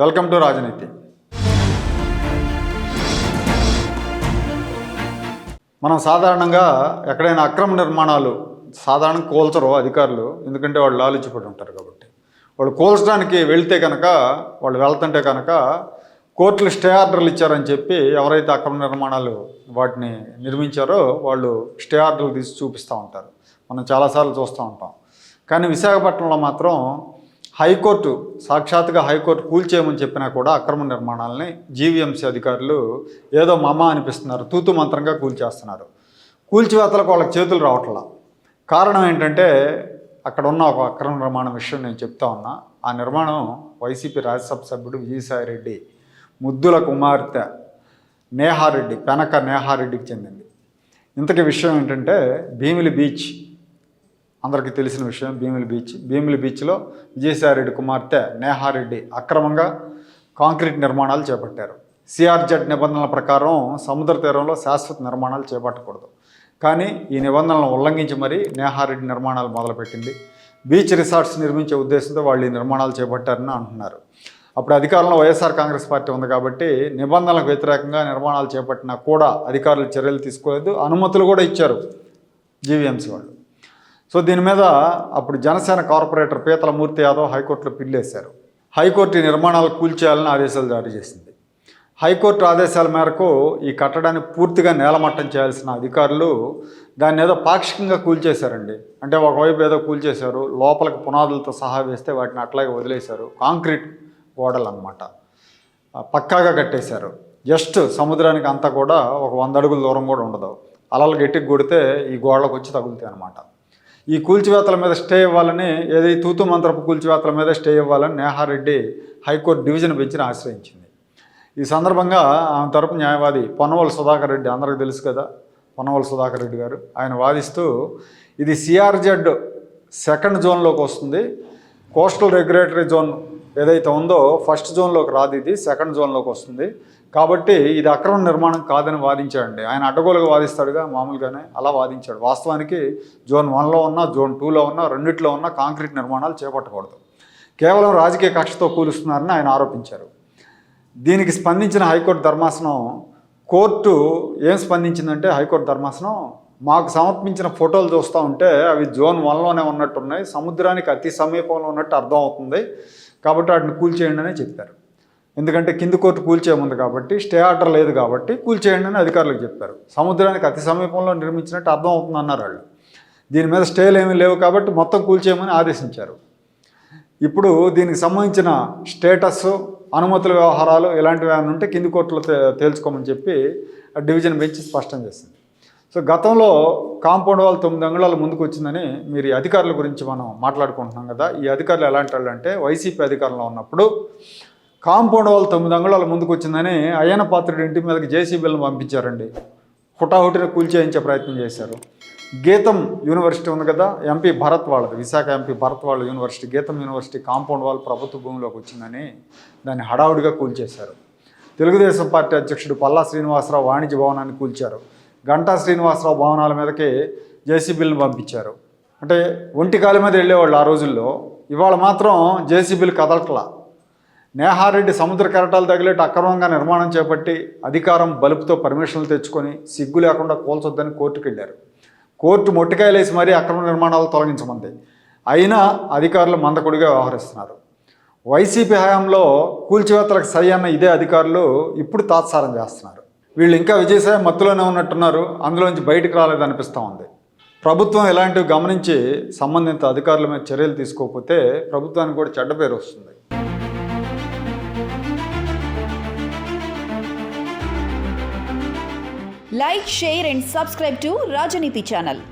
Welcome to రాజనీతి. మనం సాధారణంగా ఎక్కడైనా అక్రమ నిర్మాణాలు సాధారణ కోల్చరు అధికారులు ఎందుకంటే వాళ్ళు లాలిచ్చిపడి ఉంటారు కాబట్టి. వాళ్ళు కోల్చడానికి వెళ్తే కనుక వాళ్ళు వెళ్తుంటే కనుక కోర్టులు స్టే ఆర్డర్లు ఇచ్చారని చెప్పి ఎవరైతే అక్రమ నిర్మాణాలు వాటిని నిర్మించారో వాళ్ళు స్టే ఆర్డర్లు తీసి చూపిస్తూ ఉంటారు. మనం చాలాసార్లు చూస్తూ ఉంటాం. కానీ విశాఖపట్నంలో మాత్రం హైకోర్టు సాక్షాత్గా హైకోర్టు కూల్చేయమని చెప్పినా కూడా అక్రమ నిర్మాణాలని జీవీఎంసీ అధికారులు ఏదో మమ అనిపిస్తున్నారు తూతు మంత్రంగా కూల్చేస్తున్నారు. కూల్చివేతలకు వాళ్ళకి చేతులు రావట్లా. కారణం ఏంటంటే అక్కడ ఉన్న ఒక అక్రమ నిర్మాణం విషయం నేను చెప్తా ఉన్నా. ఆ నిర్మాణం వైసీపీ రాజ్యసభ సభ్యుడు విజయసాయిరెడ్డి ముద్దుల కుమార్తె నేహారెడ్డి పెనక నేహారెడ్డికి చెందింది. ఇంతకీ విషయం ఏంటంటే భీమిలి బీచ్ అందరికీ తెలిసిన విషయం భీమిలి బీచ్. భీమిలి బీచ్లో విజయసాయిరెడ్డి కుమార్తె నేహారెడ్డి అక్రమంగా కాంక్రీట్ నిర్మాణాలు చేపట్టారు. సిఆర్జెడ్ నిబంధనల ప్రకారం సముద్ర తీరంలో శాశ్వత నిర్మాణాలు చేపట్టకూడదు. కానీ ఈ నిబంధనలను ఉల్లంఘించి మరీ నేహారెడ్డి నిర్మాణాలు మొదలుపెట్టింది. బీచ్ రిసార్ట్స్ నిర్మించే ఉద్దేశంతో వాళ్ళు ఈ నిర్మాణాలు చేపట్టారని అంటున్నారు. అప్పుడు అధికారంలో వైఎస్ఆర్ కాంగ్రెస్ పార్టీ ఉంది కాబట్టి నిబంధనలకు వ్యతిరేకంగా నిర్మాణాలు చేపట్టినా కూడా అధికారులు చర్యలు తీసుకోలేదు. అనుమతులు కూడా ఇచ్చారు జీవీఎంసీ వాళ్ళు. సో దీని మీద అప్పుడు జనసేన కార్పొరేటర్ పీతల మూర్తి యాదవ్ హైకోర్టులో పిల్లేశారు హైకోర్టు ఈ నిర్మాణాలు కూల్చేయాలని ఆదేశాలు జారీ చేసింది. హైకోర్టు ఆదేశాల మేరకు ఈ కట్టడాన్ని పూర్తిగా నేలమట్టం చేయాల్సిన అధికారులు దాన్ని ఏదో పాక్షికంగా కూల్చేశారండి. అంటే ఒకవైపు ఏదో కూల్చేశారు లోపలికి పునాదులతో సహా వేస్తే వాటిని అట్లాగే వదిలేశారు. కాంక్రీట్ గోడలు అనమాట పక్కాగా కట్టేశారు. జస్ట్ సముద్రానికి అంతా కూడా ఒక వంద అడుగుల దూరం కూడా ఉండదు. అలలు గట్టికి కొడితే ఈ గోడలకు వచ్చి తగులుతాయి అనమాట ఈ కూల్చివేతల మీద స్టే ఇవ్వాలని ఏది తూతు మంత్రపు కూల్చివేతల మీద స్టే ఇవ్వాలని నేహారెడ్డి హైకోర్టు డివిజన్ బెంచ్ని ఆశ్రయించింది. ఈ సందర్భంగా ఆమె తరపు న్యాయవాది పొన్నవల్ సుధాకర్ రెడ్డి అందరికీ తెలుసు కదా పొన్నవల్ సుధాకర్ రెడ్డి గారు. ఆయన వాదిస్తూ ఇది సిఆర్జెడ్ సెకండ్ జోన్లోకి వస్తుంది కోస్టల్ రెగ్యులేటరీ జోన్ ఏదైతే ఉందో ఫస్ట్ జోన్లోకి రాదు ఇది సెకండ్ జోన్లోకి వస్తుంది. కాబట్టి ఇది అక్రమ నిర్మాణం కాదని వాదించాడండి. ఆయన అడ్డగోలుగా వాదిస్తాడుగా మామూలుగానే అలా వాదించాడు. వాస్తవానికి జోన్ వన్లో ఉన్న జోన్ టూలో ఉన్న రెండిట్లో ఉన్న కాంక్రీట్ నిర్మాణాలు చేపట్టకూడదు. కేవలం రాజకీయ కక్షతో కూలుస్తున్నారని ఆయన ఆరోపించారు. దీనికి స్పందించిన హైకోర్టు ధర్మాసనం కోర్టు ఏం స్పందించిందంటే హైకోర్టు ధర్మాసనం మాకు సమర్పించిన ఫోటోలు చూస్తూ ఉంటే అవి జోన్ వన్లోనే ఉన్నట్టున్నాయి. సముద్రానికి అతి సమీపంలో ఉన్నట్టు అర్థం అవుతుంది కాబట్టి వాటిని కూల్చేయండి అని చెప్పారు. ఎందుకంటే కింది కోర్టు కూల్చేయముంది కాబట్టి స్టే ఆర్డర్ లేదు కాబట్టి కూల్చేయండి అని అధికారులకు చెప్పారు. సముద్రానికి అతి సమీపంలో నిర్మించినట్టు అర్థం అవుతుంది అన్నారు వాళ్ళు. దీని మీద స్టేలు ఏమీ లేవు కాబట్టి మొత్తం కూల్చేయమని ఆదేశించారు. ఇప్పుడు దీనికి సంబంధించిన స్టేటస్ అనుమతుల వ్యవహారాలు ఇలాంటివి ఏమైనా ఉంటే కింది కోర్టులో తేల్చుకోమని చెప్పి ఆ డివిజన్ బెంచ్ స్పష్టం చేసింది. సో గతంలో కాంపౌండ్ వాళ్ళు తొమ్మిది అంగుళాల ముందుకు వచ్చిందని మీరు ఈ అధికారుల గురించి మనం మాట్లాడుకుంటున్నాం కదా. ఈ అధికారులు ఎలాంటి వాళ్ళు అంటే వైసీపీ అధికారంలో ఉన్నప్పుడు కాంపౌండ్ వాళ్ళు తొమ్మిది అంగుళాల ముందుకు వచ్చిందని అయ్యన పాత్రుడి ఇంటి మీదకి జేసీబీలను పంపించారండి. హుటాహుటిన కూల్చేయించే ప్రయత్నం చేశారు. గీతం యూనివర్సిటీ ఉంది కదా ఎంపీ భరత్ వాళ్ళది విశాఖ ఎంపీ భరత్ వాళ్ళ యూనివర్సిటీ గీతం యూనివర్సిటీ కాంపౌండ్ వాళ్ళు ప్రభుత్వ భూమిలోకి వచ్చిందని దాన్ని హడావుడిగా కూల్చేశారు. తెలుగుదేశం పార్టీ అధ్యక్షుడు పల్లా శ్రీనివాసరావు వాణిజ్య భవనాన్ని కూల్చారు. గంటా శ్రీనివాసరావు భవనాల మీదకి జేసీబీలను పంపించారు. అంటే ఒంటి కాలు మీద వెళ్ళేవాళ్ళు ఆ రోజుల్లో. ఇవాళ మాత్రం జేసీబీలు కదలట్లా. నేహారెడ్డి సముద్ర కెరటాలు తగిలేట్టు అక్రమంగా నిర్మాణం చేపట్టి అధికారం బలుపుతో పర్మిషన్లు తెచ్చుకొని సిగ్గు లేకుండా కూల్చొద్దని కోర్టుకు వెళ్ళారు కోర్టు మొట్టికాయలేసి మరీ అక్రమ నిర్మాణాలు తొలగించమంది. అయినా అధికారులు మందకొడిగా వ్యవహరిస్తున్నారు. వైసీపీ హయాంలో కూల్చివేతలకు సై అన్న ఇదే అధికారులు ఇప్పుడు తాత్సారం చేస్తున్నారు. వీళ్ళు ఇంకా విజయసాయి మత్తులోనే ఉన్నట్టున్నారు. అందులోంచి బయటకు రాలేదనిపిస్తూ ఉంది. ప్రభుత్వం ఇలాంటివి గమనించి సంబంధిత అధికారుల మీద చర్యలు తీసుకోకపోతే ప్రభుత్వానికి కూడా చెడ్డ పేరు వస్తుంది. Like share and subscribe to Rajaneeti channel